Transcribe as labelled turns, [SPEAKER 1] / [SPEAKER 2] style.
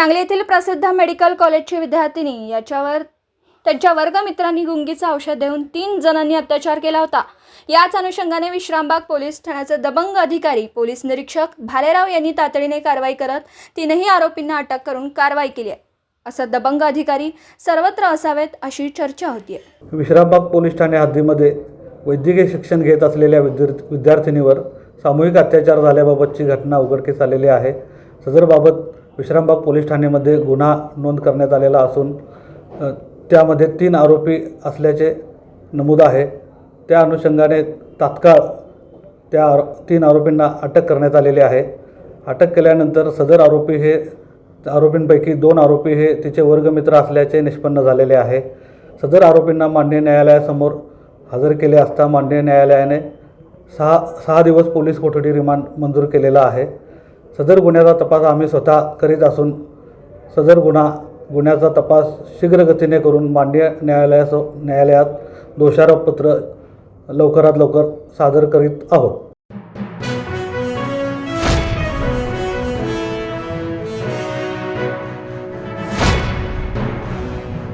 [SPEAKER 1] सांगली येथील प्रसिद्ध मेडिकल कॉलेजची विद्यार्थिनी याच्यावर त्यांच्या वर्गमित्रांनी गुंगीचं औषध देऊन तीन जणांनी अत्याचार केला होता. याच अनुषंगाने विश्रामबाग पोलीस ठाण्याचे दबंग अधिकारी पोलीस निरीक्षक भालेराव यांनी तातडीने कारवाई करत तीनही आरोपींना अटक करून कारवाई केली आहे. असं दबंग अधिकारी सर्वत्र असावेत अशी चर्चा होती
[SPEAKER 2] विश्रामबाग पोलीस ठाणे हद्दीमध्ये वैद्यकीय शिक्षण घेत असलेल्या विद्यार्थी विद्यार्थिनीवर सामूहिक अत्याचार झाल्याबाबतची घटना उघडकीस आलेली आहे. सदरबाबत विश्रामबाग पोलीस ठाण्यामध्ये गुन्हा नोंद करण्यात आलेला असून त्यामध्ये तीन आरोपी असल्याचे नमूद आहे. त्या अनुषंगाने तात्काळ त्या आरो तीन आरोपींना अटक करण्यात आलेली आहे. अटक केल्यानंतर सदर आरोपी हे आरोपींपैकी दोन आरोपी हे तिचे वर्गमित्र असल्याचे निष्पन्न झालेले आहे. सदर आरोपींना मान्य न्यायालयासमोर हजर केले असता मान्य न्यायालयाने सहा सहा दिवस पोलीस कोठडी रिमांड मंजूर केलेला आहे. सदर गुन्ह्याचा तपास आम्ही स्वतः करीत असून सदर गुन्हा गुन्ह्याचा तपास शीघ्रगतीने करून मान्य न्यायालयास न्यायालयात दोषारोपपत्र लवकरात लवकर सादर करीत आहोत.